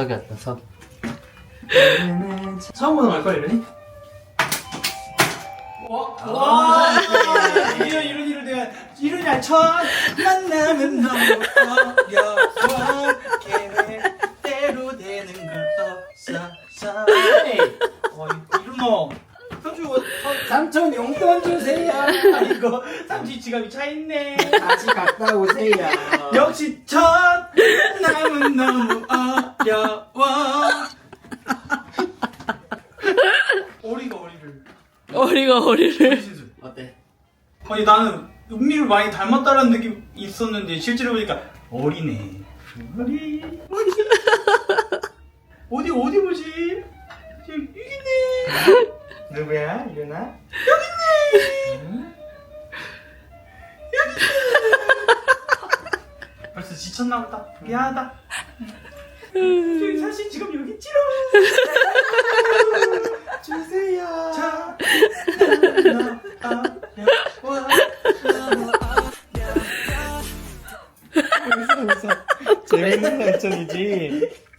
석이 왔다 석 처음부터 갈 거야 이러니? 와, 와, 이런 이런 이런 내가 이런 날첫 만나면 너무 어려워 계획대로 되는 걸 없어. 어 이런 거 어, 삼촌 용돈 주세요. 아이고 삼촌 지갑이 차 있네 다시 갔다 오세요. 역시 첫 남은 너무 어려워 오리가 오리를 어리가 어리를. 시즌 어때? 아니 나는 은미를 많이 닮았다라는 느낌 있었는데 실제로 보니까 어리네 어리 어디 어디 보지 누구야 일어나? 여기 있네! 여기 있네! 벌써 지쳤나 보다. 미안하다. 저기 사실 지금 여기 있지롱 주세요. 자 재밌는 삼촌이지.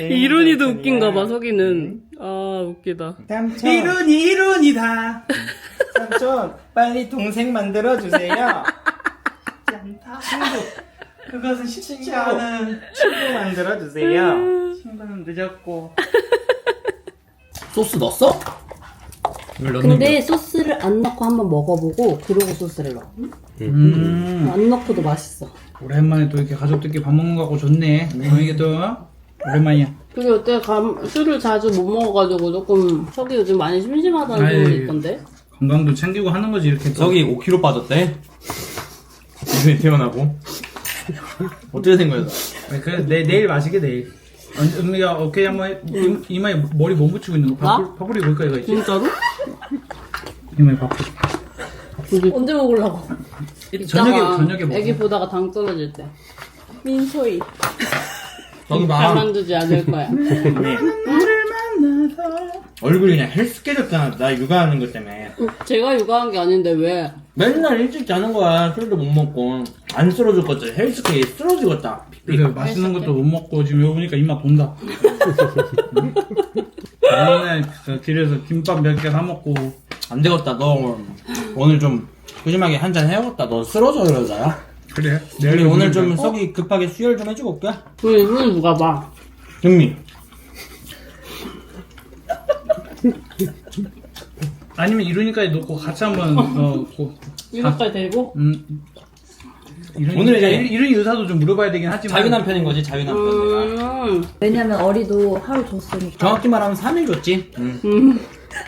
이론이도 웃긴가 봐, 석이는. 아, 웃기다. 삼촌, 이룬이 이룬이다 삼촌, 빨리 동생 만들어 주세요. 친구 그것은 쉽지 친구. 않은 친구 만들어 주세요. 친구는 늦었고 소스 넣었어? 이걸 넣는 근데 소스를 안 넣고 한번 먹어보고, 그러고 소스를 넣어. 음 안 넣고도 맛있어. 오랜만에 또 이렇게 가족들끼리 밥 먹는 거 하고 좋네 또 오랜만이야 그게 어때? 감, 술을 자주 못 먹어가지고 조금 석이 요즘 많이 심심하다는 아이. 소문이 있던데? 건강도 챙기고 하는 거지 이렇게 또. 석이 5kg 빠졌대 이번에 태어나고 어떻게 된 거야? 아니, 그래 내, 내일 마시게 내일 은- 은미가 어깨에 한번 해. 이- 이마에 머리 못 붙이고 있는 거 나? 밥풀이 뭘까 이거 있지? 진짜로? 이마에 밥풀 언제 먹으려고? 저녁에 저녁에 먹어 애기 보다가 당 떨어질 때. 민소희. 저기 봐. 가만 두지 않을 거야. 얼굴이 그냥 헬스 깨졌잖아. 나 육아하는 것 때문에. 제가 육아한 게 아닌데 왜? 맨날 일찍 자는 거야. 술도 못 먹고. 안 쓰러질 거지. 헬스케이 쓰러지겠다. 그래 맛있는 것도 못 먹고 지금 여기 보니까 입맛 돈다. 저 길에서 김밥 몇 개 사 먹고. 안 되겠다. 너 오늘 좀 조심하게 한잔 해야겠다. 너 쓰러져 이러자야 그래 우리 오늘 좀. 석이 급하게 수혈 좀 해주고 올게 우리 눈 누가 봐? 승미 아니면 이러니까지 놓고 같이 한번 넣고 이것까지 되고? 음 이런 오늘 이제- 이런 의사도 좀 물어봐야 되긴 하지만 자유 남편인 거지 자유 남편 내가 음, 왜냐면 어리도 하루 줬으니까. 정확히 말하면 3일 줬지 응. 음.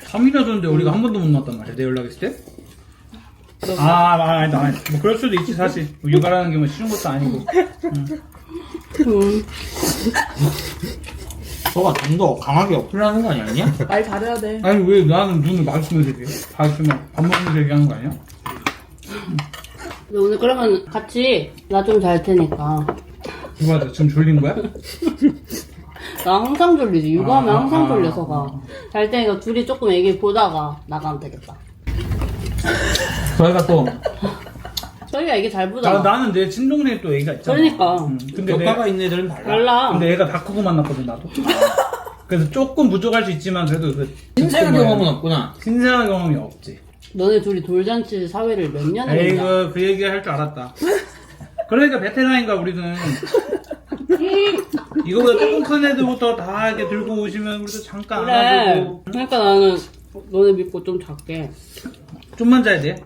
3일이나 줬는데 우리가 한 번도 못 났단 말이야 내 연락했을 때? 아, 아, 아니, 아니, 뭐 그럴 수도 있지 사실 육아라는 게 뭐 쉬운 것도 아니고 음. 너가 좀더 강하게 어필하는 거 아니야? 말 잘해야 돼. 아니 왜 나는 눈을 마주치면서 얘기해 마주치면 밥 먹으면서 얘기하는 거 아니야? 근데 오늘 그러면 같이 나 좀 잘 테니까. 맞아 지금 졸린 거야? 나 항상 졸리지. 육아하면 아, 아, 항상 아. 졸려서 가. 잘 테니까 둘이 조금 애기 보다가 나가면 되겠다. 저희가 또 저희가 애기 잘 나, 보잖아. 나는 내 친동네에 또 애기가 있잖아 그러니까. 음, 근데 내, 있는 애들은 달라 달라. 근데 애가 다 크고 만났거든 나도 그래서 조금 부족할 수 있지만 그래도 그 신생 경험은 없구나 신생아 경험이 없지 너네 둘이 돌잔치 사회를 몇 년을 했냐? 에이그 그 얘기 할 줄 알았다 그러니까 베테랑인가 우리는 이거보다 조금 큰 애들부터 다 이렇게 들고 오시면 우리도 잠깐 그래. 안아주고 그러니까 나는 너네 믿고 좀 작게. 좀만 자야 돼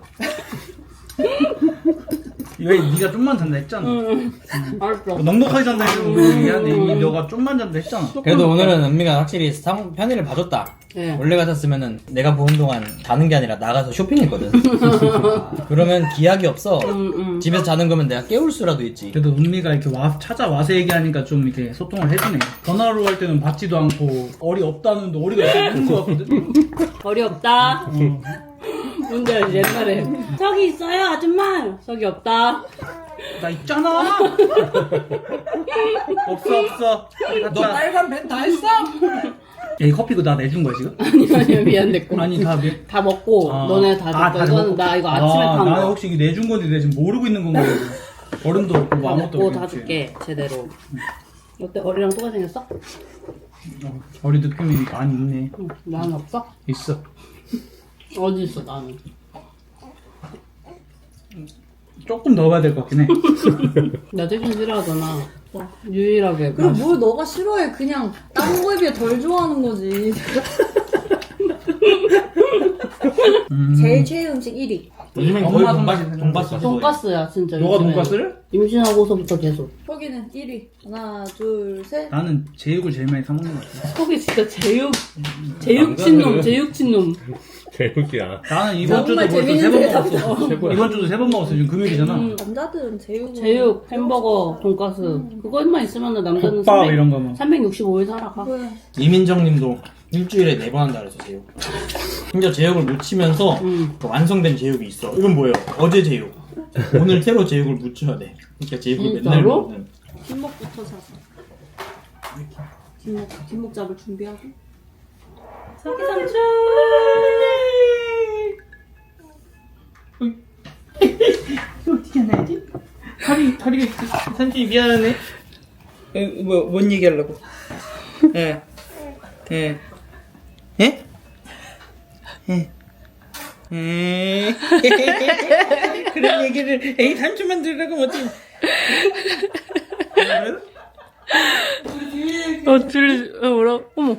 왜 네가 좀만 잔다 했잖아 응. 알았어. 넉넉하게 잔다 했는데 미안해 이미 너가 좀만 잔다 했잖아 그래도 오늘은 은미가 확실히 상, 편의를 봐줬다 네. 원래 같았으면은 내가 보는 동안 자는 게 아니라 나가서 쇼핑했거든 그러면 기약이 없어 음, 음. 집에서 자는 거면 내가 깨울 수라도 있지 그래도 은미가 이렇게 와, 찾아와서 얘기하니까 좀 이렇게 소통을 해주네. 전화로 할 때는 받지도 않고, 어리 없다는데 어리가 있는 것 같거든? 어리없다. 어. 뭔지 알지? 옛날에. 저기 있어요, 아줌마. 저기 없다. 나 있잖아! 없어, 없어. 너. 빨간 펜다 했어? 야, 이 커피 그거 나 내준 거야, 지금? 아니, 아니, 미안했고. 아니, 다, 내... 다 먹고, 아. 너네 다 아, 줬고, 다 이거는 먹고. 나 이거 아침에 아, 판 나는 거. 혹시 이게 내준 건지 내가 지금 모르고 있는 건가? 얼음도 없고, 뭐 다 아무것도 먹고 없고. 다 줄게, 제대로. 어때? 어리랑 똑같이 생겼어? 어, 어리 느낌이 많이 있네. 응. 나는 없어? 있어. 어디 있어 나는? 조금 넣어봐야 될 것 같긴 해. 나 치킨 싫어하잖아. 유일하게. 그럼 맛있어. 뭘 너가 싫어해? 그냥 다른 거에 비해 덜 좋아하는 거지. 음. 제일 최애 음식 1위. 요즘엔 엄마 거의 손맛이 돈가스, 돈가스. 돈가스야 진짜. 너가 요즘에. 돈가스를? 임신하고서부터 계속. 거기는 1위. 하나, 둘, 셋. 나는 제육을 제일 많이 사 먹는 것 같아. 속이 진짜 제육, 제육 친놈, 남자들은- 제육 친놈. 제육이야. 나는 이번 주도 정말 벌써 재밌는 세번 대답이다. 먹었어. 최고야. 이번 주도 세 번 먹었어. 지금 금요일이잖아. 음. 남자들은 제육. 제육, 햄버거, 돈가스. 그것만 있으면 남자는 국밥 300, 이런 거 뭐. 365일 살아가. 그래. 이민정님도 일주일에 네 번 한다 그래서 제육. 심지어 제육을 묻히면서 음. 그 완성된 제육이 있어. 이건 뭐예요? 어제 제육. 오늘 새로 제육을 묻혀야 돼. 그러니까 제육을 맨날 진짜로? 먹는. 뒷목부터 사서. 뒷목, 뒷목 잡을 준비하고. 사기 삼촌! 하나지? 다리 다리가 있어. 삼촌이 미안하네. 어, 뭐뭔 얘기 하려고? 예. 예. 예? 예. 예. 그런 얘기를 에이 삼촌만 들으라고 면 어떻게? 어, 들리, 어, 뭐라, 어머, 어?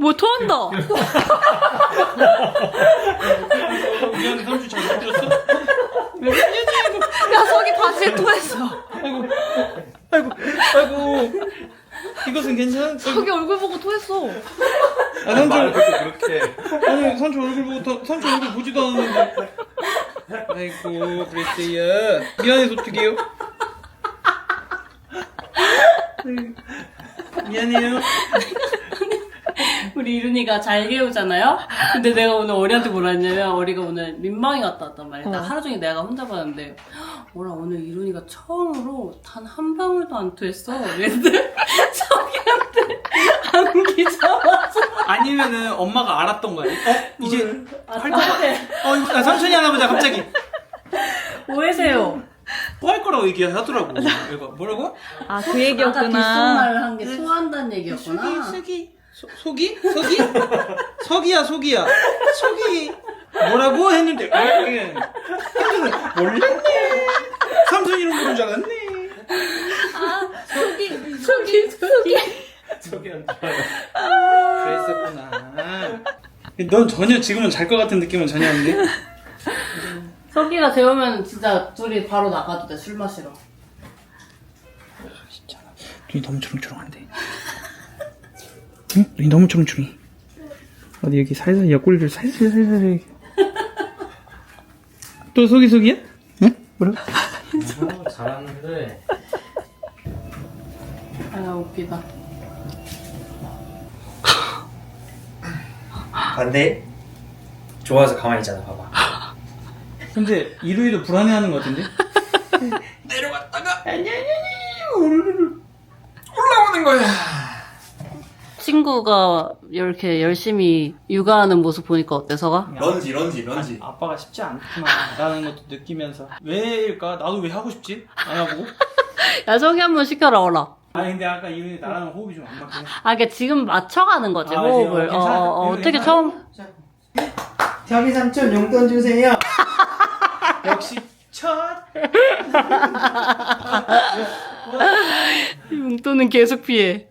뭐 토한다! 미안해, 삼촌 잘못 들었어? 야, 석이 바지에 토했어. 아이고 아이고 아이고 이것은 괜찮아? 석이 얼굴 보고 토했어. 아 삼촌 그렇게. 아니 삼촌 얼굴 보고 더, 삼촌 얼굴 보지도 않았는데 아이고 그랬어요 미안해서 어떡해요 미안해요 우리 이룬이가 잘 개우잖아요? 근데 내가 오늘 어리한테 뭐라 했냐면, 어리가 오늘 민망이 갔다 왔단 말이야. 나 하루 종일 내가 혼자 봤는데, 뭐라 오늘 이룬이가 처음으로 단 한 방울도 안 토했어. 그랬는데, 저기한테 안기 잡아서. 아니면은 엄마가 알았던 거야 어? 이제 할것 같아. 어 이거 아, 삼촌이 하나 보자 갑자기 뭐해세요? 뭐할 거라고 얘기하더라고. 얘가 뭐라고? 아, 그 아까 귓속말을 한게 토한다는 얘기였구나. 속이 소, 속이? 속이? 석이야 속이야. 속이. 뭐라고? 했는데 아, 삼촌은 몰랐네. 삼촌 이름 부른 줄 알았네. 속이, 속이, 속이. 그랬었구나. 넌 전혀 지금은 잘 것 같은 느낌은 전혀 없는데 석이가 재우면 진짜 둘이 바로 나가도 돼, 술 마시러. 눈이 너무 초롱초롱한데 응? 눈이 너무 초롱초롱해 어디 여기 살살 옆구리를 살살 살살 이렇게. 또 속이 속이야? 응? 뭐라고? 잘하는데. 아, 웃기다. 반대. 좋아서 가만히 있잖아, 봐봐. 근데 이루이도 불안해하는 것 같은데? 내려갔다가 아니 아니 아니 올라오는 거야. 친구가 이렇게 열심히 육아하는 모습 보니까 어때, 서가? 런지 런지 런지. 아빠가 쉽지 않구나라는 것도 느끼면서 왜일까? 나도 왜 하고 싶지? 안 하고? 야, 석이 한번 시켜라, 어라. 아니 근데 아까 이루이 나랑 호흡이 좀 안 맞긴 해 아, 그러니까 지금 맞춰가는 거지, 아, 호흡을. 어, 괜찮아? 어, 어, 어떻게 괜찮아? 처음. 태비 삼촌 용돈 주세요 역시 첫 용돈은 계속 피해.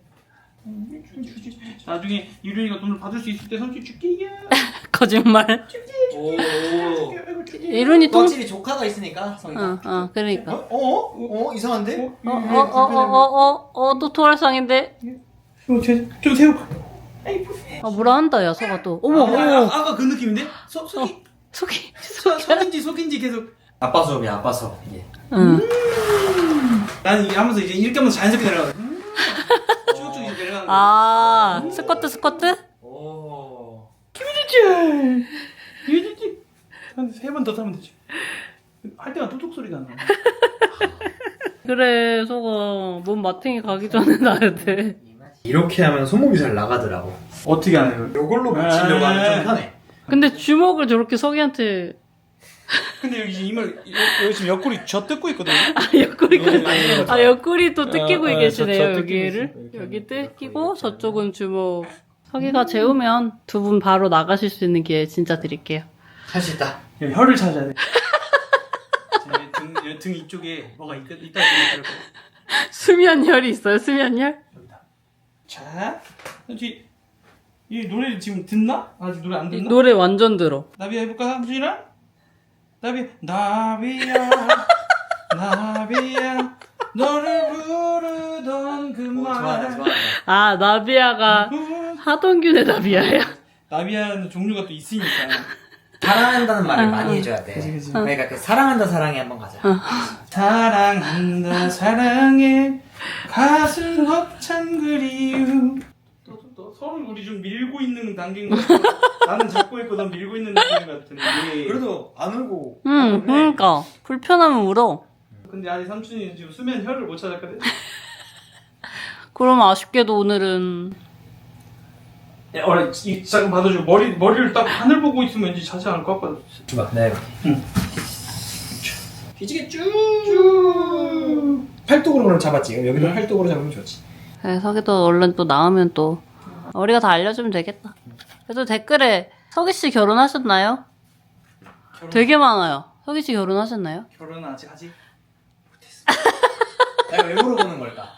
나중에 이루이가 돈을 받을 수 있을 때 삼촌 줄게요 거짓말. 오. 이룬이 통. 확실히 조카가 있으니까 성이가. 어, 어, 그러니까. 어? 어? 어? 이상한데? 어, 어, 어, 어, 어, 어, 어, 또 토할상인데? 어, 저, 좀 세워 아, 뭐라 한다, 야, 서가 또. 어머, 아, 어머. 아, 아까 그 느낌인데? 소, 속이 속이. 소, 속인지 속인지 계속 아빠 수업이야 아빠 수업 이게. 응. 나는 이게 하면서 이제 이렇게 하면서 자연스럽게 내려가 쭉쭉 이렇게 내려가는 거 아, 스쿼트, 스쿼트? 오. 유지지 한세 번 더 타면 되지 할 때가 뚝뚝 소리가 나 그래, 서가. 몸 마탱이 가기 전에 나야 돼. 이렇게 하면 손목이 잘 나가더라고. 어떻게 하나요? 요걸로 붙이려고 하면 좀 편해. 근데 주먹을 저렇게 석이한테. 근데 여기 지금 이물 여기 지금 옆구리 저 뜯고 있거든요. 옆구리 예, 예. 아 옆구리 또 뜯기고 아, 아, 계시네요 저- 저 뜯기고 여기를 있어요. 이렇게 여기 하면 뜯기고 저쪽은 주먹 서기가 재우면 두 분 바로 나가실 수 있는 기회 진짜 드릴게요 할 수 있다. 여기 혀를 찾아야 돼. 제 등, 여기 등 이쪽에 뭐가 있, 있다 있다. 수면열이 있어요 수면열 자, 이, 이 노래 지금 듣나? 아직 노래 안 듣나? 노래 완전 들어 나비야 해볼까 삼순이랑? 나비 나비야 나비야 너를 부르던 그 좋아하네, 말. 좋아하네. 아 나비야가 하동균의 나비야야 나비야는 종류가 또 있으니까. 사랑한다는 말을 많이 해줘야 돼. 그치, 그치. 그러니까 그 사랑한다 사랑해 한번 가자. 사랑한다 사랑해 가슴 벅찬 그리움. 서로 우리 좀 밀고 있는 단계인 것 같아. 나는 잡고 있고 넌 밀고 있는 느낌 같은데. 그래도 안 울고. 응 그러니까 불편하면 울어 근데 아직 삼촌이 지금 수면 혀를 못 찾았거든. 그럼 아쉽게도 오늘은 야, 어라, 이 잠깐 받아줘. 머리 머리를 딱 하늘 보고 있으면 왠지 자지 않을 것 같거든. 줘봐. 네. 응. 뒤지게 쭉. 팔뚝으로 그럼 잡았지. 여기도 팔뚝으로 잡으면 좋지. 네, 서기도 얼른 또 나오면 또 우리가 다 알려주면 되겠다. 그래도 댓글에 서기 씨 결혼하셨나요? 되게 많아요. 서기 씨 결혼하셨나요? 결혼은 아직 하지. 내가 왜 물어보는 걸까?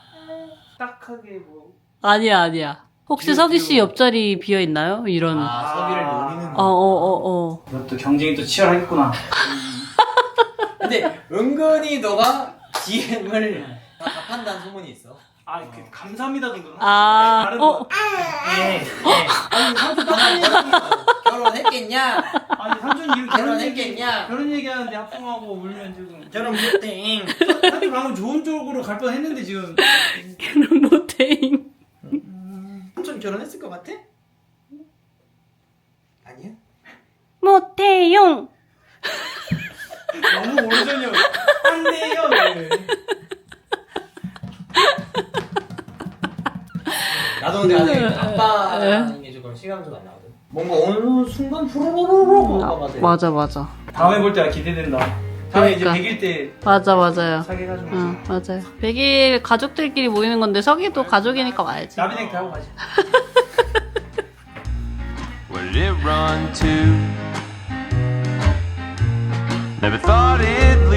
딱하게 뭐. 아니야 아니야. 혹시 비오, 서기 씨 비오. 옆자리 비어 있나요? 이런. 어, 아, 서기를 노리는. 어, 어, 어. 이것도 경쟁이 또 치열하겠구나. 근데 은근히 너가 DM을 다 답한다는 소문이 있어. 아, 그 감사합니다 정도는. 아, 다른 어. 거. 예. 예. 아니 삼촌 나는 결혼했겠냐? 아니 삼촌 이거 결혼 얘기 결혼했겠냐? 결혼 얘기하는데 하품하고 울면 지금. 결혼 못해. 삼촌 방금 좋은 쪽으로 갈 뻔했는데 지금. 결혼 못해잉. 삼촌 결혼했을 것 같아? 아니야? 못해용. 너무 오래전이야. 안 돼요. 네. 나도 근데 아직 아빠라는 게 조금 시간이 좀안 나거든. 뭔가 어느 순간 후루루루루 하고 맞아 맞아. 다음에 볼 때가 기대된다. 다음에 그러니까. 이제 100일 때 맞아 맞아요. 사귀해가지고. 응 맞아요. 백일 가족들끼리 모이는 건데 서기도 가족이니까 와야지. 나비넥 하고. Where did it run to? Never thought it'd